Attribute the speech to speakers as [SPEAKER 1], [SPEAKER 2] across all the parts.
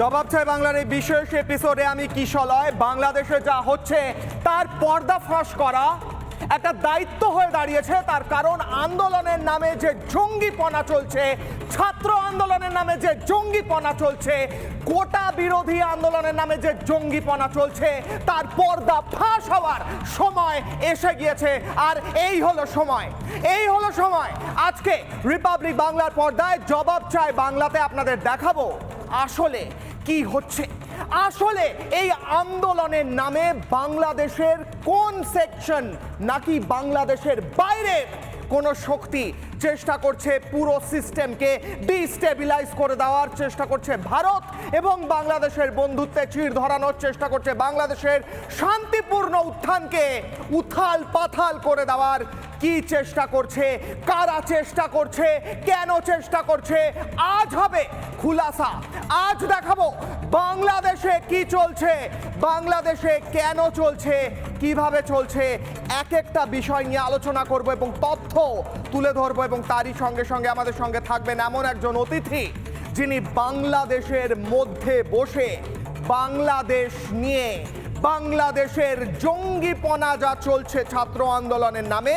[SPEAKER 1] জবাব চাই বাংলার এই বিশেষ এপিসোডে আমি কিশলয়। বাংলাদেশে যা হচ্ছে, তার পর্দা ফাঁস করা একটা দায়িত্ব হয়ে দাঁড়িয়েছে, তার কারণ আন্দোলনের নামে যে জঙ্গিপনা চলছে, ছাত্র আন্দোলনের নামে যে জঙ্গিপনা চলছে, কোটা বিরোধী আন্দোলনের নামে যে জঙ্গিপনা চলছে, তার পর্দা ফাঁস হওয়ার সময় এসে গিয়েছে, আর এই হলো সময়। এই হলো সময়। আজকে রিপাবলিক বাংলার পর্দায় জবাব চাই বাংলাতে আপনাদের দেখাবো। আসলে কি হচ্ছে? আসলে এই আন্দোলনের নামে বাংলাদেশের কোন সেকশন নাকি বাংলাদেশের বাইরের কোনো শক্তি চেষ্টা করছে পুরো সিস্টেমকে ডিস্টেবিলাইজ করে দেওয়ার চেষ্টা করছে ভারত এবং বাংলাদেশের বন্ধুত্বে চির ধরানোর চেষ্টা করছে বাংলাদেশের শান্তিপূর্ণ উত্থানকে উথাল পাথাল করে দেওয়ার কি চেষ্টা করছে, কারা চেষ্টা করছে, কেন চেষ্টা করছে, আজ হবে খুলাসা, আজ দেখাবো বাংলাদেশে কি চলছে? বাংলাদেশে কেন চলছে? কীভাবে চলছে? এক একটা বিষয় নিয়ে আলোচনা করব এবং তথ্য তুলে ধরবো এবং তারই সঙ্গে সঙ্গে আমাদের সঙ্গে থাকবেন এমন একজন অতিথি যিনি বাংলাদেশের মধ্যে বসে বাংলাদেশ নিয়ে বাংলাদেশের জঙ্গিপনা যা চলছে ছাত্র আন্দোলনের নামে,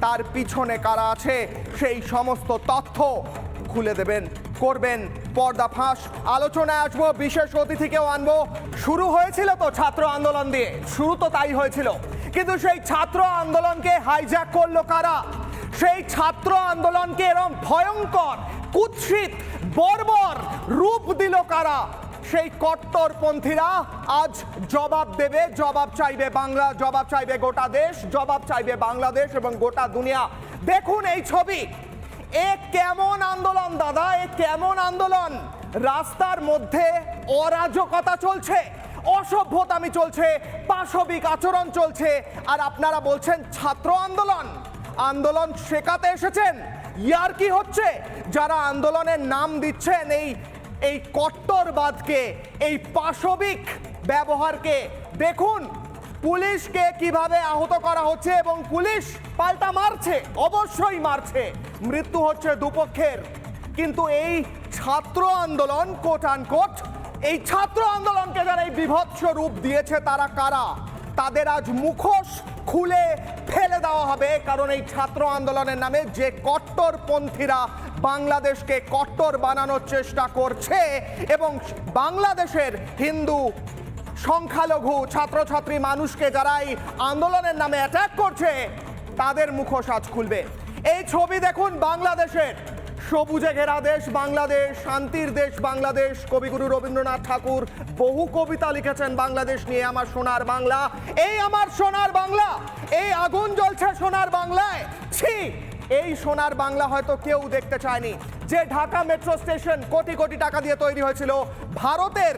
[SPEAKER 1] তার পিছনে কারা আছে, সেই সমস্ত তথ্য খুলে দেবেন, করবেন। পর্দা ফাঁস। আলোচনায় আসব, বিশেষ অতিথিকেও আনব। শুরু হয়েছিল তো ছাত্র আন্দোলন দিয়ে। শুরু তো তাই হয়েছিল। কিন্তু সেই ছাত্র আন্দোলনকে হাইজ্যাক করল কারা? সেই ছাত্র আন্দোলনকে এরম ভয়ঙ্কর, কুৎসিত, বর্বর রূপ দিল কারা? সেই কট্টরপন্থীরা আজ জবাব দেবে, জবাব চাইবে বাংলা, জবাব চাইবে গোটা দেশ, জবাব চাইবে বাংলাদেশ এবং গোটা দুনিয়া। দেখুন এই ছবি। এ কেমন আন্দোলন, দাদা? এ কেমন আন্দোলন? রাস্তার মধ্যে অরাজকতা চলছে, অসভ্যতামি চলছে, পাশবিক আচরণ চলছে, আর আপনারা বলছেন ছাত্র আন্দোলন। আন্দোলন শেখাতে এসেছেন। ইয়ার কি হচ্ছে? যারা আন্দোলনের নাম দিচ্ছেন এই এই কট্টরবাদকে, এই পাশবিক ব্যবহারকে, দেখুন পুলিশকে কীভাবে আহত করা হচ্ছে এবং পুলিশ পাল্টা মারছে? অবশ্যই মারছে। মৃত্যু হচ্ছে দুপক্ষের। কিন্তু এই ছাত্র আন্দোলন কোট আনকোট এই ছাত্র আন্দোলনকে যারা এই বিভৎস রূপ দিয়েছে, তারা কারা? তাদের আজ মুখোশ খুলে ফেলে দেওয়া হবে, কারণ এই ছাত্র আন্দোলনের নামে যে কট্টরপন্থীরা বাংলাদেশকে কট্টর বানানোর চেষ্টা করছে এবং বাংলাদেশের হিন্দু সংখ্যালঘু ছাত্রছাত্রী মানুষকে যারা এই আন্দোলনের নামে অ্যাটাক করছে, তাদের মুখোশ আজ খুলবে। এই ছবি দেখুন বাংলাদেশের। সবুজে ঘেরা দেশ বাংলাদেশ, শান্তির দেশ বাংলাদেশ। কবিগুরু রবীন্দ্রনাথ ঠাকুর বহু কবিতা লিখেছেন বাংলাদেশ নিয়ে আমার সোনার বাংলা। এই আমার সোনার বাংলা, এই আগুন জ্বলছে সোনার বাংলায়। ছি, এই সোনার বাংলা হয়তো কেউ দেখতে চায়নি। যে ঢাকা মেট্রো স্টেশন কোটি কোটি টাকা দিয়ে তৈরি হয়েছিল, ভারতের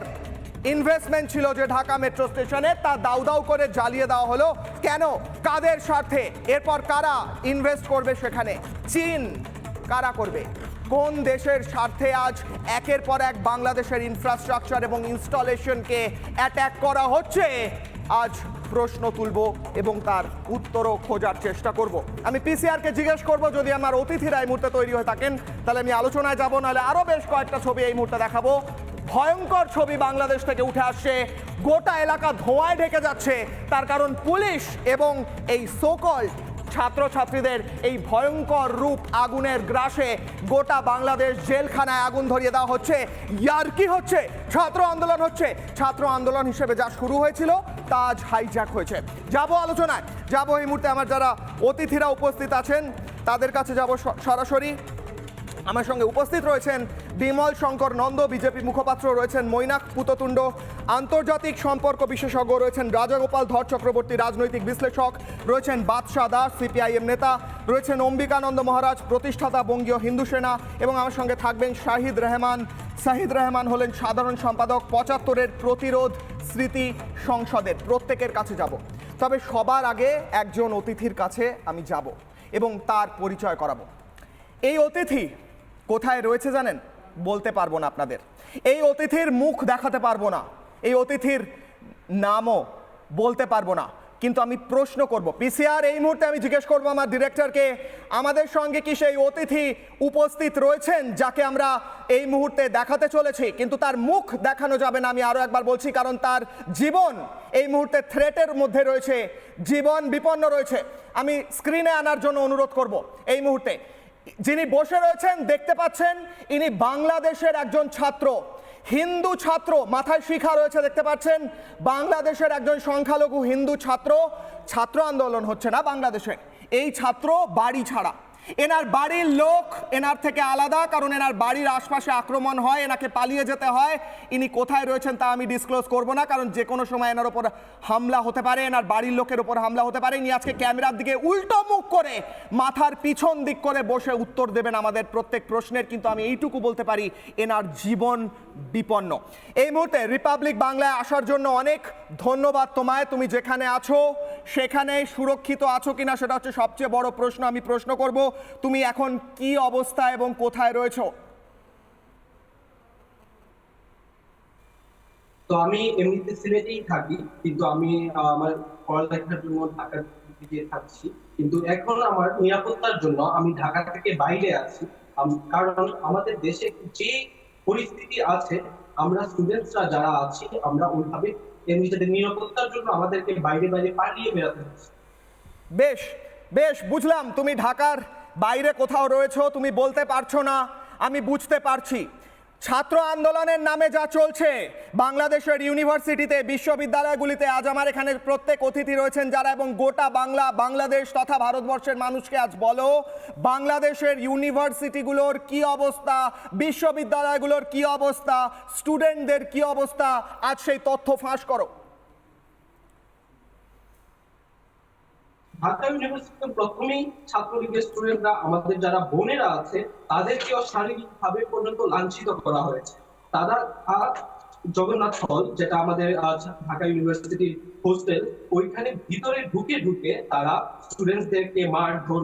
[SPEAKER 1] ইনভেস্টমেন্ট ছিল যে ঢাকা মেট্রো স্টেশনে তা দাউ দাউ করে জ্বালিয়ে দেওয়া হলো। কেন? কাদের স্বার্থে? এরপর কারা ইনভেস্ট করবে সেখানে? চীন কারা করবে? কোন দেশের স্বার্থে আজ একের পর এক বাংলাদেশের ইনফ্রাস্ট্রাকচার এবং ইনস্টলেশনকে অ্যাট্যাক করা হচ্ছে? আজ প্রশ্ন তুলব এবং তার উত্তরও খোঁজার চেষ্টা করব। আমি পিসিআরকে জিজ্ঞেস করব, যদি আমার অতিথিরা এই মুহূর্তে তৈরি হয়ে থাকেন, তাহলে আমি আলোচনায় যাব, নাহলে আরও বেশ কয়েকটা ছবি এই মুহূর্তে দেখাবো। ভয়ঙ্কর ছবি বাংলাদেশ থেকে উঠে আসছে। গোটা এলাকা ধোঁয়ায় ঢেকে যাচ্ছে। তার কারণ পুলিশ এবং এই সোকল ছাত্রছাত্রীদের এই ভয়ঙ্কর রূপ আগুনের গ্রাসে গোটা বাংলাদেশ জেলখানায় আগুন ধরিয়ে দেওয়া হচ্ছে। ইয়ার কি হচ্ছে? ছাত্র আন্দোলন হচ্ছে। ছাত্র আন্দোলন হিসেবে যা শুরু হয়েছিল, তা আজ হাইজ্যাক হয়েছে। যাব আলোচনায়। যাব এই মুহূর্তে আমার যারা অতিথিরা উপস্থিত আছেন, তাদের কাছে যাব সরাসরি। আমার সঙ্গে উপস্থিত রয়েছেন বিমল শঙ্কর নন্দ, বিজেপি মুখপাত্র রয়েছেন মৈনাক পুততুণ্ড, আন্তর্জাতিক সম্পর্ক বিশেষজ্ঞ রয়েছেন রাজাগোপাল ধর চক্রবর্তী, রাজনৈতিক বিশ্লেষক রয়েছেন বাদশাহ দাস, সিপিআইএম নেতা, রয়েছেন অম্বিকানন্দ মহারাজ, প্রতিষ্ঠাতা বঙ্গীয় হিন্দু সেনা এবং আমার সঙ্গে থাকবেন শাহিদ রহমান। শাহিদ রহমান হলেন সাধারণ সম্পাদক, পঁচাত্তরের প্রতিরোধ স্মৃতি সংসদের প্রত্যেকের কাছে যাব। তবে সবার আগে একজন অতিথির কাছে আমি যাব এবং তার পরিচয় করাবো। এই অতিথি কোথায় রয়েছে জানেন? বলতে পারব না আপনাদের। এই অতিথির মুখ দেখাতে পারব না। এই অতিথির নামও বলতে পারব না। কিন্তু আমি প্রশ্ন করব। পিসিআর এই মুহূর্তে আমি জিজ্ঞেস করব আমার ডিরেক্টরকে আমাদের সঙ্গে কি সেই অতিথি উপস্থিত রয়েছেন যাকে আমরা এই মুহূর্তে দেখাতে চলেছি? কিন্তু তার মুখ দেখানো যাবে না, আমি আরও একবার বলছি, কারণ তার জীবন এই মুহূর্তে থ্রেটের মধ্যে রয়েছে। জীবন বিপন্ন রয়েছে। আমি স্ক্রিনে আনার জন্য অনুরোধ করব এই মুহূর্তে। যিনি বসে রয়েছেন, দেখতে পাচ্ছেন, ইনি বাংলাদেশের একজন ছাত্র। হিন্দু ছাত্র মাথায় শিখা রয়েছে, দেখতে পাচ্ছেন। বাংলাদেশের একজন সংখ্যালঘু হিন্দু ছাত্র। ছাত্র আন্দোলন হচ্ছে না বাংলাদেশের এই ছাত্র বাড়ি ছাড়া। এনার বাড়ির লোক এনার থেকে আলাদা, কারণ এনার বাড়ির আশপাশে আক্রমণ হয়, এনাকে পালিয়ে যেতে হয়। ইনি কোথায় রয়েছেন তা আমি ডিসক্লোজ করব না, কারণ যে কোনো সময় এনার ওপর হামলা হতে পারে, এনার বাড়ির লোকের ওপর হামলা হতে পারে। ইনি আজকে ক্যামেরার দিকে উল্টো মুখ করে, মাথার পিছন দিক করে বসে উত্তর দেবেন আমাদের প্রত্যেক প্রশ্নের, কিন্তু আমি এইটুকু বলতে পারি, এনার জীবন বিপন্ন। এই মুহূর্তে রিপাবলিক বাংলায় আসার জন্য অনেক ধন্যবাদ তোমায়। তুমি যেখানে আছো, সেখানে সুরক্ষিত আছো কিনা সেটা হচ্ছে সবচেয়ে বড় প্রশ্ন। আমি প্রশ্ন করব, তুমি এখন কি অবস্থা এবং কোথায় রয়েছো?
[SPEAKER 2] তো আমি এমনিতে সিলেটেই থাকি, কিন্তু আমি আমার পড়ালেখার জন্য ঢাকার দিকে থাকছি। কিন্তু এখন আমার নিরাপত্তার জন্য আমি ঢাকা থেকে বাইরে আছি। কারণ আমাদের দেশে যে পরিস্থিতি আছে, আমরা স্টুডেন্টসরা যারা আছি, আমরা ওইভাবে নিজেদের নিরাপত্তার জন্য আমাদেরকে বাইরে বাইরে পালিয়ে বেড়াতে হচ্ছে।
[SPEAKER 1] বেশ বেশ, বুঝলাম। তুমি ঢাকার বাইরে কোথাও রয়েছো, তুমি বলতে পারছ না, আমি বুঝতে পারছি। ছাত্র আন্দোলনের নামে যা চলছে, বাংলাদেশের ইউনিভার্সিটিতে, বিশ্ববিদ্যালয়গুলিতে আজ আমার এখানে প্রত্যেক অতিথি রয়েছেন যারা এবং গোটা বাংলা, বাংলাদেশ তথা ভারতবর্ষের মানুষকে আজ বলো, বাংলাদেশের ইউনিভার্সিটিগুলোর কি অবস্থা, বিশ্ববিদ্যালয়গুলোর কি অবস্থা, স্টুডেন্টদের কি অবস্থা, আজ সেই তথ্য ফাঁস করো।
[SPEAKER 2] ঢাকা ইউনিভার্সিটিতে প্রথমেই ছাত্রলীগের স্টুডেন্টরা, আমাদের যারা বোনেরা আছে তাদেরকেও পর্যন্ত লাঞ্ছিত করা হয়েছে। তারা জগন্নাথ হল, যেটা আমাদের ঢাকা ইউনিভার্সিটির হোস্টেল, ওইখানে ভিতরে ঢুকে ঢুকে তারা স্টুডেন্টদেরকে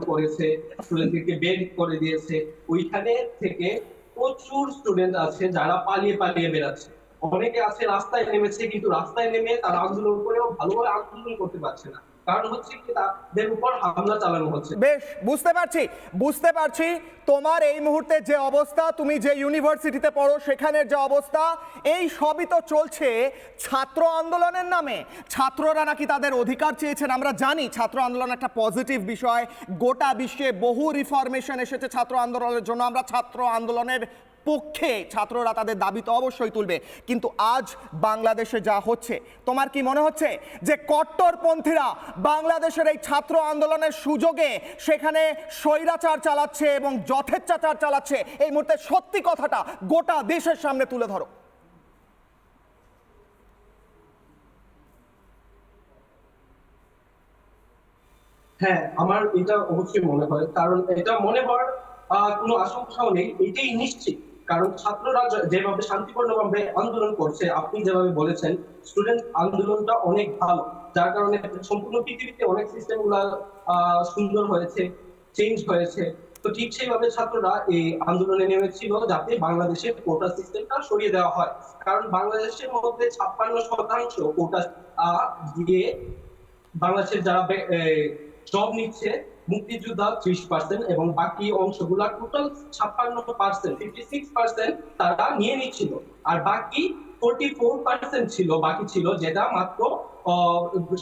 [SPEAKER 2] করেছে, স্টুডেন্টদেরকে বের করে দিয়েছে। ওইখানে থেকে প্রচুর স্টুডেন্ট আছে যারা পালিয়ে পালিয়ে বেড়াচ্ছে। অনেকে আছে রাস্তায় নেমেছে, কিন্তু রাস্তায় নেমে তারা আন্দোলন করেও ভালোভাবে আন্দোলন করতে পারছে না। কারণ হচ্ছে কি তাদের উপর হামলা চালানো হচ্ছে।
[SPEAKER 1] বেশ, বুঝতে পারছি। বুঝতে পারছি তোমার এই মুহূর্তে যে অবস্থা, তুমি যে ইউনিভার্সিটিতে পড়ো, সেখানের যে অবস্থা, এই সবই তো চলছে ছাত্র আন্দোলনের নামে। ছাত্ররা নাকি তাদের অধিকার চেয়েছেন, আমরা জানি ছাত্র আন্দোলন একটা পজিটিভ বিষয়। গোটা বিশ্বে বহু রিফরমেশন এসেছে ছাত্র আন্দোলনের জন্য। আমরা ছাত্র আন্দোলনের পক্ষে ছাত্ররা তাদের দাবি তো অবশ্যই তুলবে। কিন্তু আজ বাংলাদেশে যা হচ্ছে, তোমার কি মনে হচ্ছে যে কট্টরপন্থীরা বাংলাদেশের এই ছাত্র আন্দোলনের সুযোগে সেখানে স্বৈরাচার চালাচ্ছে এবং যথেচ্ছাচার চালাচ্ছে? এই মুহূর্তে সত্যি কথাটা গোটা দেশের সামনে তুলে ধরো।
[SPEAKER 2] হ্যাঁ আমার এটা অবশ্যই মনে হয়। কারণ এটা মনে হওয়ার কোনো আশঙ্কাও নেই। এটাই নিশ্চিত। কারণ ছাত্ররা যেভাবে শান্তিপূর্ণভাবে আন্দোলন করছে আপনি যেভাবে বলেছেন স্টুডেন্ট আন্দোলনটা অনেক ভালো। যার কারণে সম্পূর্ণ পৃথিবীতে অনেক সিস্টেমগুলা আহ, সুন্দর হয়েছে চেঞ্জ হয়েছে। তো ঠিক সেইভাবে ছাত্ররা এই আন্দোলনে নেমেছিল যাতে বাংলাদেশের কোটা সিস্টেমটা সরিয়ে দেওয়া হয়। কারণ বাংলাদেশের মধ্যে ছাপ্পান্ন শতাংশ কোটা দিয়ে বাংলাদেশের যারা জব নিচ্ছে মুক্তিযোদ্ধা ত্রিশ পার্সেন্ট এবং বাকি অংশগুলা টোটাল ছাপ্পান্ন পার্সেন্ট ফিফটি সিক্স পার্সেন্ট তারা নিয়ে নিচ্ছিল। আর বাকি ফোর্টি ফোর পার্সেন্ট ছিল বাকি ছিল যেটা মাত্র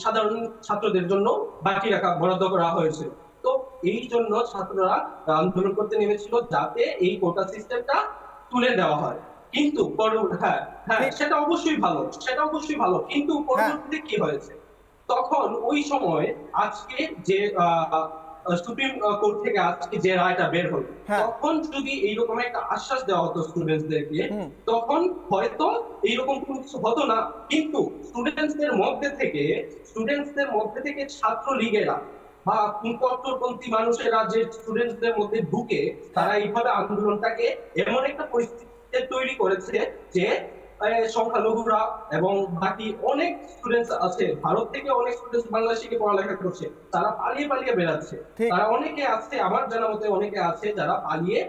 [SPEAKER 2] সাধারণ ছাত্রদের জন্য বাকি রাখা বরাদ্দ করা হয়েছিল তো এই জন্য ছাত্ররা আন্দোলন করতে নেমেছিল যাতে এই কোটা সিস্টেমটা তুলে দেওয়া হয়। কিন্তু হ্যাঁ হ্যাঁ সেটা অবশ্যই ভালো সেটা অবশ্যই ভালো। কিন্তু পরবর্তীতে কি হয়েছে? তখন ওই সময় আজকে যে সুপ্রিম কোর্ট থেকে আজকে যে রায়টা বের হলো
[SPEAKER 1] হ্যাঁ।
[SPEAKER 2] তখন যদি এইরকম একটা আশ্বাস দেওয়া হতো তখন হয়তো এইরকম কোনো কিছু হতো না কিন্তু স্টুডেন্টসদের মধ্যে থেকে স্টুডেন্টসদের মধ্যে থেকে ছাত্র লীগেরা বা কট্টরপন্থী মানুষেরা যে স্টুডেন্টসদের মধ্যে ঢুকে তারা এইভাবে আন্দোলনটাকে এমন একটা পরিস্থিতি তৈরি করেছে যে সংখ্যালঘুরা এবং বাকি অনেক স্টুডেন্টস আছে ভারত থেকে অনেক স্টুডেন্টস বাংলাদেশে গিয়ে পড়ালেখা করছে তারা পালিয়ে পালিয়ে বেড়াচ্ছে। তারা অনেকে আছে আমার জানা মতে অনেকে আছে যারা পালিয়ে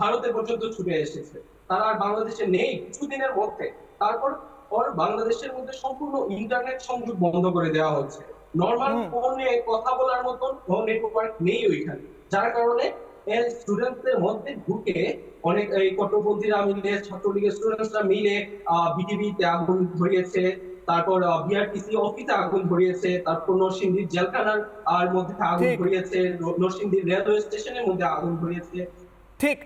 [SPEAKER 2] ভারতে পর্যন্ত ছুটে এসেছে। তারা আর বাংলাদেশে নেই কিছুদিনের মধ্যে। তারপর ওর বাংলাদেশের মধ্যে সম্পূর্ণ ইন্টারনেট সংযোগ বন্ধ করে দেওয়া হচ্ছে। নর্মাল ফোনে কথা বলার মতন নেটওয়ার্ক নেই ওইখানে। যার কারণে স্টুডেন্টদের মধ্যে ঢুকে অনেক এই কট্টরপন্থীরা মিলে ছাত্রলীগের স্টুডেন্টরা মিলে বিটিভিতে আগুন ধরিয়েছে তারপর বিআরটিসি অফিসে আগুন ধরিয়েছে তারপর নরসিংদীর জেলখানার আর মধ্যে আগুন। ধরিয়েছে নরসিংদীর রেলওয়ে স্টেশনের মধ্যে আগুন ধরিয়েছে
[SPEAKER 1] ঠিক